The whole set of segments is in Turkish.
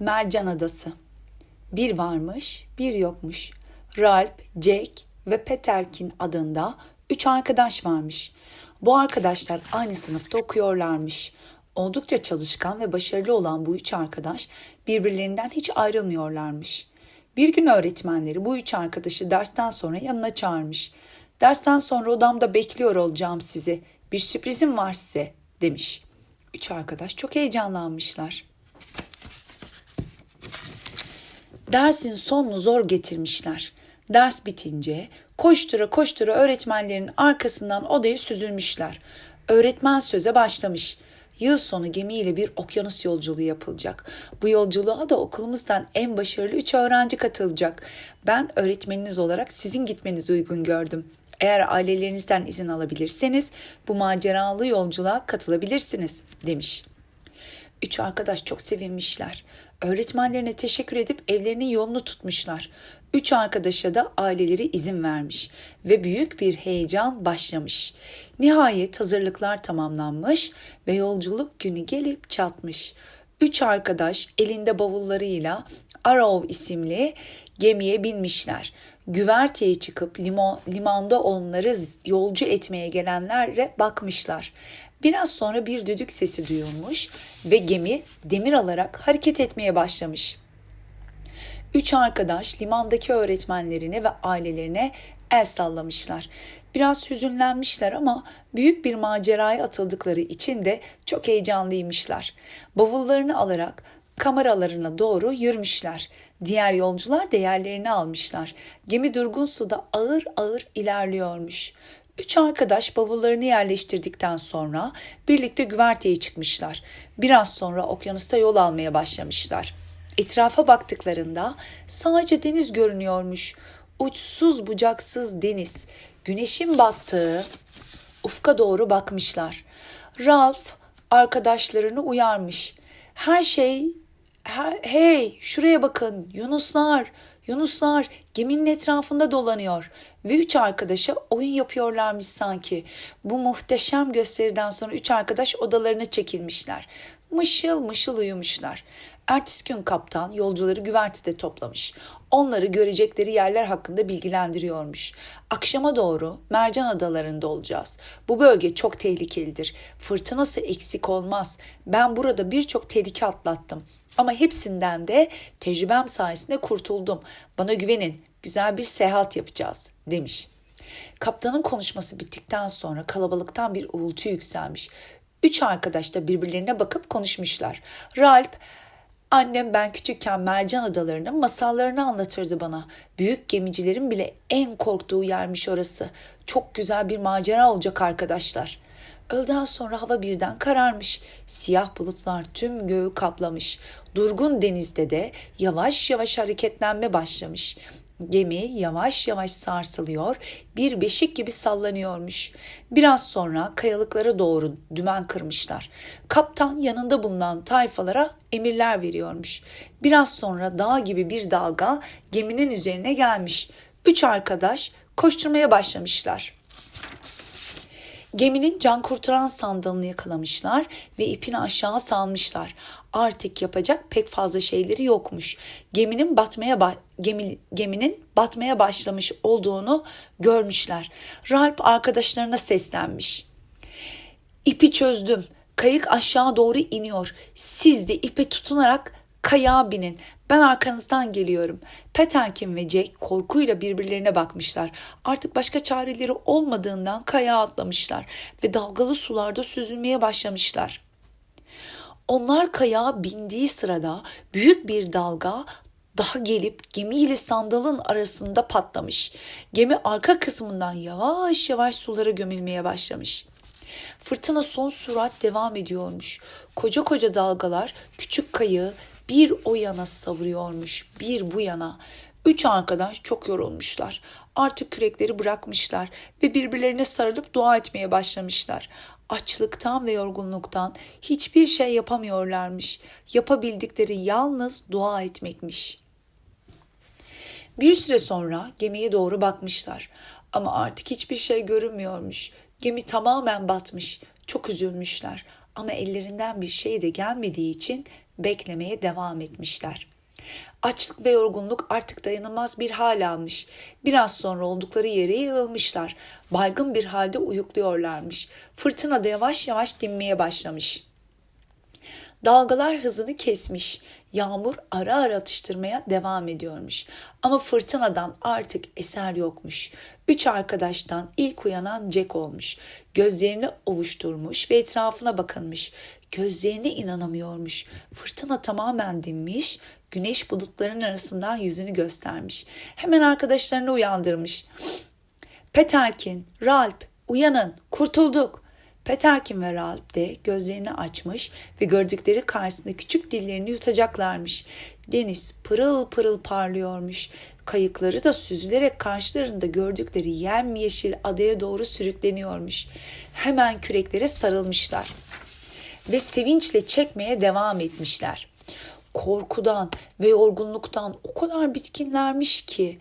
Mercan Adası. Bir varmış, bir yokmuş. Ralph, Jake ve Peterkin adında üç arkadaş varmış. Bu arkadaşlar aynı sınıfta okuyorlarmış. Oldukça çalışkan ve başarılı olan bu üç arkadaş birbirlerinden hiç ayrılmıyorlarmış. Bir gün öğretmenleri bu üç arkadaşı dersten sonra yanına çağırmış. Dersten sonra odamda bekliyor olacağım sizi. Bir sürprizim var size demiş. Üç arkadaş çok heyecanlanmışlar. Dersin sonunu zor getirmişler. Ders bitince koştura koştura öğretmenlerin arkasından odaya süzülmüşler. Öğretmen söze başlamış. Yıl sonu gemiyle bir okyanus yolculuğu yapılacak. Bu yolculuğa da okulumuzdan en başarılı üç öğrenci katılacak. Ben öğretmeniniz olarak sizin gitmenizi uygun gördüm. Eğer ailelerinizden izin alabilirseniz bu maceralı yolculuğa katılabilirsiniz demiş. Üç arkadaş çok sevinmişler. Öğretmenlerine teşekkür edip evlerinin yolunu tutmuşlar. Üç arkadaşa da aileleri izin vermiş ve büyük bir heyecan başlamış. Nihayet hazırlıklar tamamlanmış ve yolculuk günü gelip çatmış. Üç arkadaş elinde bavullarıyla Arrow isimli gemiye binmişler. Güverteye çıkıp limon, limanda onları yolcu etmeye gelenlere bakmışlar. Biraz sonra bir düdük sesi duyulmuş ve gemi demir alarak hareket etmeye başlamış. Üç arkadaş limandaki öğretmenlerine ve ailelerine el sallamışlar. Biraz hüzünlenmişler ama büyük bir maceraya atıldıkları için de çok heyecanlıymışlar. Bavullarını alarak kameralarına doğru yürümüşler. Diğer yolcular da yerlerini almışlar. Gemi durgun suda ağır ağır ilerliyormuş. Üç arkadaş bavullarını yerleştirdikten sonra birlikte güverteye çıkmışlar. Biraz sonra okyanusta yol almaya başlamışlar. Etrafa baktıklarında sadece deniz görünüyormuş. Uçsuz bucaksız deniz. Güneşin battığı ufka doğru bakmışlar. Ralph arkadaşlarını uyarmış. Her şey hey şuraya bakın Yunuslar Yunuslar geminin etrafında dolanıyor ve üç arkadaşa oyun yapıyorlarmış sanki. Bu muhteşem gösteriden sonra üç arkadaş odalarına çekilmişler. Mışıl mışıl uyumuşlar. Ertesi gün kaptan yolcuları güvertede toplamış. Onları görecekleri yerler hakkında bilgilendiriyormuş. Akşama doğru Mercan Adaları'nda olacağız. Bu bölge çok tehlikelidir. Fırtınası eksik olmaz. Ben burada birçok tehlike atlattım. Ama hepsinden de tecrübem sayesinde kurtuldum. Bana güvenin, güzel bir seyahat yapacağız demiş. Kaptanın konuşması bittikten sonra kalabalıktan bir uğultu yükselmiş. Üç arkadaş da birbirlerine bakıp konuşmuşlar. Ralp, annem ben küçükken Mercan Adaları'nın masallarını anlatırdı bana. Büyük gemicilerin bile en korktuğu yermiş orası. Çok güzel bir macera olacak arkadaşlar.'' Öğleden sonra hava birden kararmış. Siyah bulutlar tüm göğü kaplamış. Durgun denizde de yavaş yavaş hareketlenme başlamış. Gemi yavaş yavaş sarsılıyor, bir beşik gibi sallanıyormuş. Biraz sonra kayalıklara doğru dümen kırmışlar. Kaptan yanında bulunan tayfalara emirler veriyormuş. Biraz sonra dağ gibi bir dalga geminin üzerine gelmiş. Üç arkadaş koşturmaya başlamışlar. Geminin can kurtaran sandalını yakalamışlar ve ipini aşağı salmışlar. Artık yapacak pek fazla şeyleri yokmuş. Geminin batmaya gemi, geminin batmaya başlamış olduğunu görmüşler. Ralp arkadaşlarına seslenmiş. İpi çözdüm. Kayık aşağı doğru iniyor. Siz de ipe tutunarak kayağa binin. Ben arkanızdan geliyorum. Peterkin ve Jake korkuyla birbirlerine bakmışlar. Artık başka çareleri olmadığından kayağa atlamışlar ve dalgalı sularda süzülmeye başlamışlar. Onlar kayağa bindiği sırada büyük bir dalga daha gelip gemiyle sandalın arasında patlamış. Gemi arka kısmından yavaş yavaş sulara gömülmeye başlamış. Fırtına son sürat devam ediyormuş. Koca koca dalgalar küçük kayığı bir o yana savuruyormuş, bir bu yana. Üç arkadaş çok yorulmuşlar. Artık kürekleri bırakmışlar ve birbirlerine sarılıp dua etmeye başlamışlar. Açlıktan ve yorgunluktan hiçbir şey yapamıyorlarmış. Yapabildikleri yalnız dua etmekmiş. Bir süre sonra gemiye doğru bakmışlar. Ama artık hiçbir şey görünmüyormuş. Gemi tamamen batmış. Çok üzülmüşler. Ama ellerinden bir şey de gelmediği için beklemeye devam etmişler. Açlık ve yorgunluk artık dayanılmaz bir hal almış. Biraz sonra oldukları yere yığılmışlar. Baygın bir halde uyukluyorlarmış. Fırtına da yavaş yavaş dinmeye başlamış. Dalgalar hızını kesmiş. Yağmur ara ara atıştırmaya devam ediyormuş. Ama fırtınadan artık eser yokmuş. Üç arkadaştan ilk uyanan Jack olmuş. Gözlerini ovuşturmuş ve etrafına bakınmış. Gözlerine inanamıyormuş. Fırtına tamamen dinmiş. Güneş bulutların arasından yüzünü göstermiş. Hemen arkadaşlarını uyandırmış. Peterkin, Ralp, uyanın, kurtulduk. Peterkin ve Ralp de gözlerini açmış ve gördükleri karşısında küçük dillerini yutacaklarmış. Deniz pırıl pırıl parlıyormuş. Kayıkları da süzülerek karşılarında gördükleri yemyeşil adaya doğru sürükleniyormuş. Hemen küreklere sarılmışlar ve sevinçle çekmeye devam etmişler. Korkudan ve yorgunluktan o kadar bitkinlermiş ki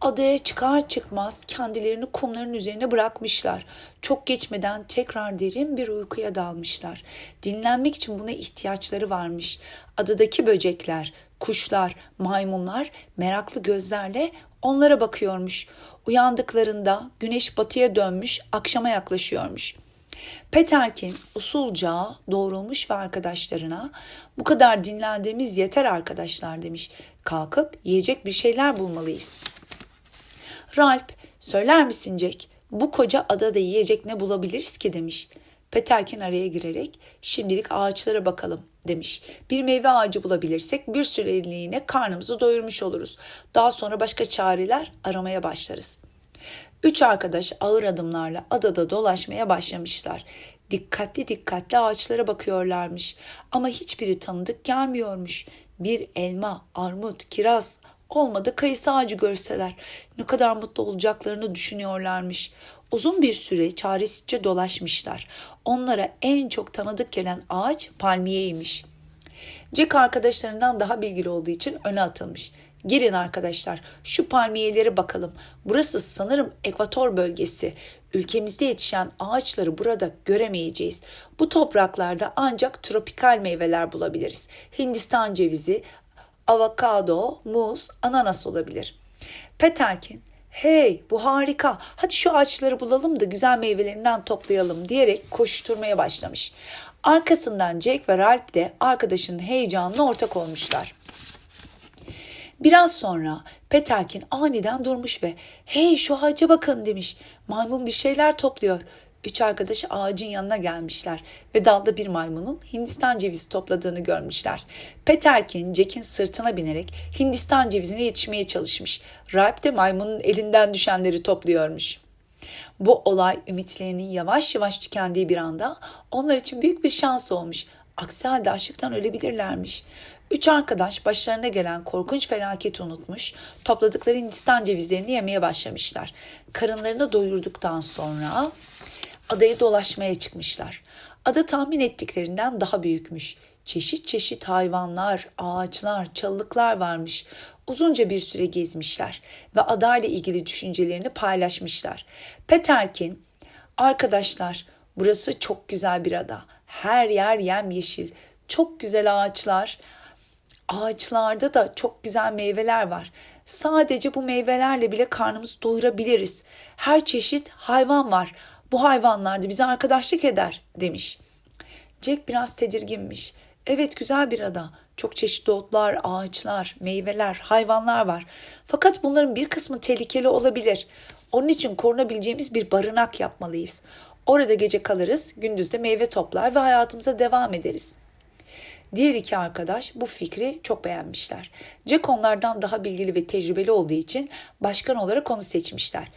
adaya çıkar çıkmaz kendilerini kumların üzerine bırakmışlar. Çok geçmeden tekrar derin bir uykuya dalmışlar. Dinlenmek için buna ihtiyaçları varmış. Adadaki böcekler, kuşlar, maymunlar meraklı gözlerle onlara bakıyormuş. Uyandıklarında güneş batıya dönmüş, akşama yaklaşıyormuş.'' Peterkin usulca doğrulmuş ve arkadaşlarına bu kadar dinlendiğimiz yeter arkadaşlar demiş. Kalkıp yiyecek bir şeyler bulmalıyız. Ralp söyler misin Jack bu koca adada yiyecek ne bulabiliriz ki demiş. Peterkin araya girerek şimdilik ağaçlara bakalım demiş. Bir meyve ağacı bulabilirsek bir süreliğine karnımızı doyurmuş oluruz. Daha sonra başka çareler aramaya başlarız.'' Üç arkadaş ağır adımlarla adada dolaşmaya başlamışlar. Dikkatli dikkatli ağaçlara bakıyorlarmış ama hiçbiri tanıdık gelmiyormuş. Bir elma, armut, kiraz, olmadı kayısı ağacı görseler ne kadar mutlu olacaklarını düşünüyorlarmış. Uzun bir süre çaresizce dolaşmışlar. Onlara en çok tanıdık gelen ağaç palmiyeymiş. Jack arkadaşlarından daha bilgili olduğu için öne atılmış. Girin arkadaşlar şu palmiyelere bakalım. Burası sanırım ekvator bölgesi. Ülkemizde yetişen ağaçları burada göremeyeceğiz. Bu topraklarda ancak tropikal meyveler bulabiliriz. Hindistan cevizi, avokado, muz, ananas olabilir. Peterkin, hey bu harika hadi şu ağaçları bulalım da güzel meyvelerinden toplayalım diyerek koşturmaya başlamış. Arkasından Jack ve Ralph de arkadaşının heyecanına ortak olmuşlar. Biraz sonra Peterkin aniden durmuş ve hey şu ağaca bakın demiş. Maymun bir şeyler topluyor. Üç arkadaşı ağacın yanına gelmişler ve dalda bir maymunun Hindistan cevizi topladığını görmüşler. Peterkin Jack'in sırtına binerek Hindistan cevizine yetişmeye çalışmış. Ralph de maymunun elinden düşenleri topluyormuş. Bu olay ümitlerinin yavaş yavaş tükendiği bir anda onlar için büyük bir şans olmuş. Aksi halde açlıktan ölebilirlermiş. Üç arkadaş başlarına gelen korkunç felaketi unutmuş, topladıkları Hindistan cevizlerini yemeye başlamışlar. Karınlarını doyurduktan sonra adayı dolaşmaya çıkmışlar. Ada tahmin ettiklerinden daha büyükmüş. Çeşit çeşit hayvanlar, ağaçlar, çalılıklar varmış. Uzunca bir süre gezmişler ve adayla ilgili düşüncelerini paylaşmışlar. Peterkin, arkadaşlar burası çok güzel bir ada. Her yer yemyeşil, çok güzel ağaçlar, ağaçlarda da çok güzel meyveler var. Sadece bu meyvelerle bile karnımızı doyurabiliriz. Her çeşit hayvan var. Bu hayvanlar da bize arkadaşlık eder demiş. Jack biraz tedirginmiş. Evet güzel bir ada. Çok çeşitli otlar, ağaçlar, meyveler, hayvanlar var. Fakat bunların bir kısmı tehlikeli olabilir. Onun için korunabileceğimiz bir barınak yapmalıyız. Orada gece kalırız, gündüz de meyve toplar ve hayatımıza devam ederiz.'' Diğer iki arkadaş bu fikri çok beğenmişler. Jack onlardan daha bilgili ve tecrübeli olduğu için başkan olarak onu seçmişler.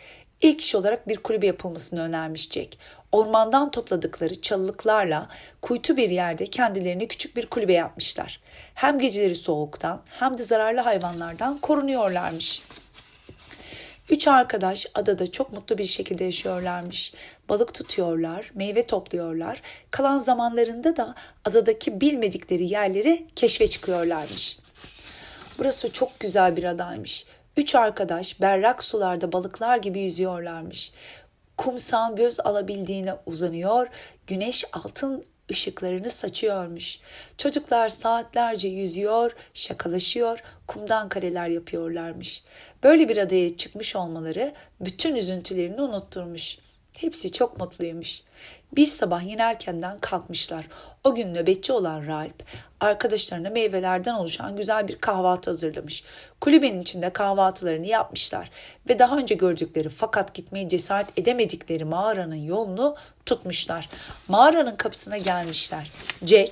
İlk iş olarak bir kulübe yapılmasını önermiş Jack. Ormandan topladıkları çalılıklarla kuytu bir yerde kendilerine küçük bir kulübe yapmışlar. Hem geceleri soğuktan hem de zararlı hayvanlardan korunuyorlarmış. Üç arkadaş adada çok mutlu bir şekilde yaşıyorlarmış. Balık tutuyorlar, meyve topluyorlar. Kalan zamanlarında da adadaki bilmedikleri yerleri keşfe çıkıyorlarmış. Burası çok güzel bir adaymış. Üç arkadaş berrak sularda balıklar gibi yüzüyorlarmış. Kumsal göz alabildiğine uzanıyor, güneş altın ışıklarını saçıyormuş. Çocuklar saatlerce yüzüyor, şakalaşıyor, kumdan kareler yapıyorlarmış. Böyle bir adaya çıkmış olmaları bütün üzüntülerini unutturmuş. Hepsi çok mutluymuş. Bir sabah yine erkenden kalkmışlar. O gün nöbetçi olan Ralp, arkadaşlarına meyvelerden oluşan güzel bir kahvaltı hazırlamış. Kulübenin içinde kahvaltılarını yapmışlar ve daha önce gördükleri fakat gitmeye cesaret edemedikleri mağaranın yolunu tutmuşlar. Mağaranın kapısına gelmişler. Jack,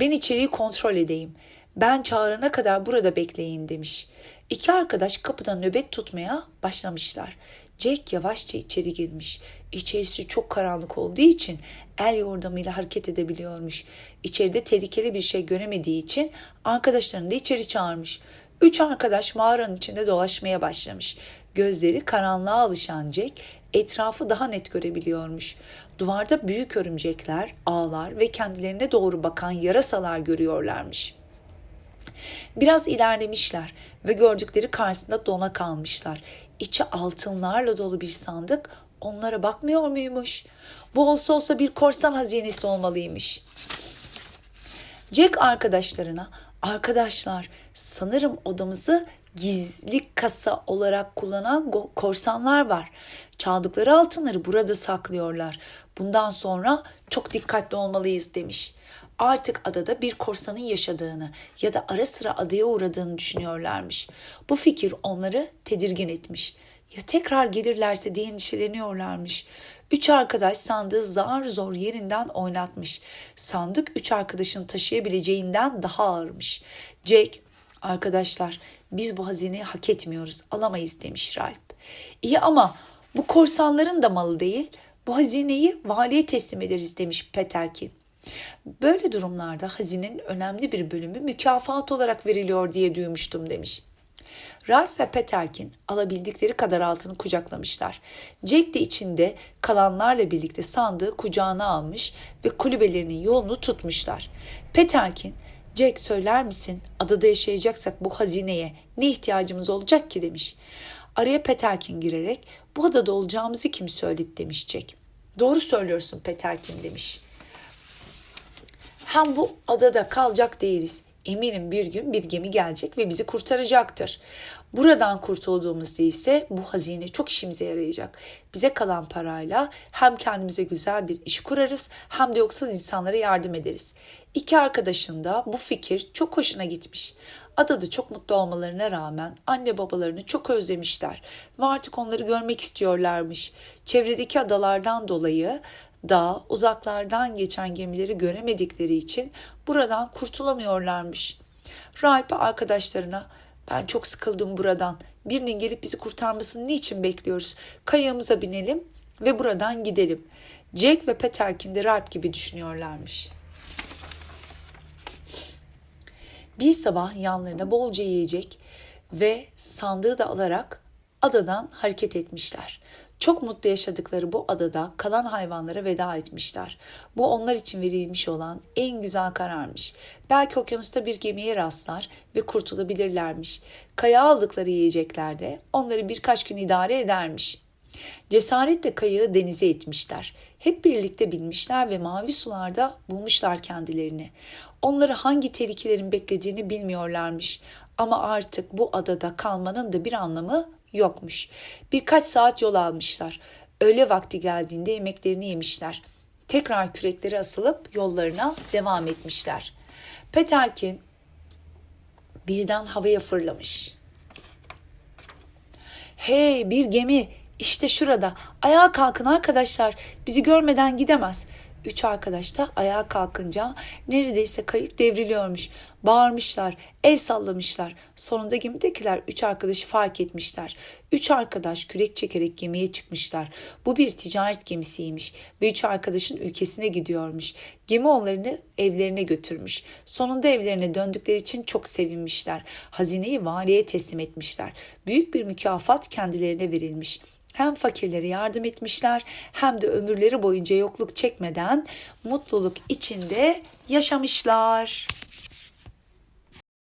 ben içeriği kontrol edeyim. Ben çağırana kadar burada bekleyin demiş. İki arkadaş kapıda nöbet tutmaya başlamışlar. Jack yavaşça içeri girmiş. İçerisi çok karanlık olduğu için el yordamıyla hareket edebiliyormuş. İçeride tehlikeli bir şey göremediği için arkadaşlarını da içeri çağırmış. Üç arkadaş mağaranın içinde dolaşmaya başlamış. Gözleri karanlığa alışan Jack etrafı daha net görebiliyormuş. Duvarda büyük örümcekler, ağlar ve kendilerine doğru bakan yarasalar görüyorlarmış. Biraz ilerlemişler ve gördükleri karşısında dona kalmışlar. İçi altınlarla dolu bir sandık onlara bakmıyor muymuş? Bu olsa olsa bir korsan hazinesi olmalıymış. Jack arkadaşlarına, arkadaşlar sanırım odamızı gizli kasa olarak kullanan korsanlar var. Çaldıkları altınları burada saklıyorlar. Bundan sonra çok dikkatli olmalıyız demiş artık adada bir korsanın yaşadığını ya da ara sıra adaya uğradığını düşünüyorlarmış. Bu fikir onları tedirgin etmiş. Ya tekrar gelirlerse diye endişeleniyorlarmış. Üç arkadaş sandığı zar zor yerinden oynatmış. Sandık üç arkadaşın taşıyabileceğinden daha ağırmış. Jake, arkadaşlar biz bu hazineyi hak etmiyoruz, alamayız demiş Ralph. İyi ama bu korsanların da malı değil, bu hazineyi valiye teslim ederiz demiş Peterkin. Böyle durumlarda hazinenin önemli bir bölümü mükafat olarak veriliyor diye duymuştum demiş. Ralph ve Peterkin alabildikleri kadar altını kucaklamışlar. Jack de içinde kalanlarla birlikte sandığı kucağına almış ve kulübelerinin yolunu tutmuşlar. Peterkin, Jack söyler misin adada yaşayacaksak bu hazineye ne ihtiyacımız olacak ki demiş. Araya Peterkin girerek bu adada olacağımızı kim söyledi demiş Jack. Doğru söylüyorsun Peterkin demiş. Hem bu adada kalacak değiliz. Eminim bir gün bir gemi gelecek ve bizi kurtaracaktır. Buradan kurtulduğumuzda ise bu hazine çok işimize yarayacak. Bize kalan parayla hem kendimize güzel bir iş kurarız hem de yoksul insanlara yardım ederiz. İki arkadaşın da bu fikir çok hoşuna gitmiş. Adada çok mutlu olmalarına rağmen anne babalarını çok özlemişler ve artık onları görmek istiyorlarmış. Çevredeki adalardan dolayı dağ, uzaklardan geçen gemileri göremedikleri için buradan kurtulamıyorlarmış. Ralph arkadaşlarına ben çok sıkıldım buradan. Birinin gelip bizi kurtarmasını niçin bekliyoruz? Kayığımıza binelim ve buradan gidelim. Jack ve Peterkin de Ralph gibi düşünüyorlarmış. Bir sabah yanlarına bolca yiyecek ve sandığı da alarak adadan hareket etmişler. Çok mutlu yaşadıkları bu adada kalan hayvanlara veda etmişler. Bu onlar için verilmiş olan en güzel kararmış. Belki okyanusta bir gemiye rastlar ve kurtulabilirlermiş. Kaya aldıkları yiyecekler de onları birkaç gün idare edermiş. Cesaretle kayığı denize etmişler. Hep birlikte binmişler ve mavi sularda bulmuşlar kendilerini. Onları hangi tehlikelerin beklediğini bilmiyorlarmış. Ama artık bu adada kalmanın da bir anlamı yokmuş. Birkaç saat yol almışlar. Öğle vakti geldiğinde yemeklerini yemişler. Tekrar kürekleri asılıp yollarına devam etmişler. Peterkin birden havaya fırlamış. Hey bir gemi işte şurada. Ayağa kalkın arkadaşlar. Bizi görmeden gidemez. Üç arkadaş da ayağa kalkınca neredeyse kayık devriliyormuş. Bağırmışlar, el sallamışlar. Sonunda gemidekiler üç arkadaşı fark etmişler. Üç arkadaş kürek çekerek gemiye çıkmışlar. Bu bir ticaret gemisiymiş ve üç arkadaşın ülkesine gidiyormuş. Gemi onlarını evlerine götürmüş. Sonunda evlerine döndükleri için çok sevinmişler. Hazineyi valiye teslim etmişler. Büyük bir mükafat kendilerine verilmiş hem fakirlere yardım etmişler hem de ömürleri boyunca yokluk çekmeden mutluluk içinde yaşamışlar.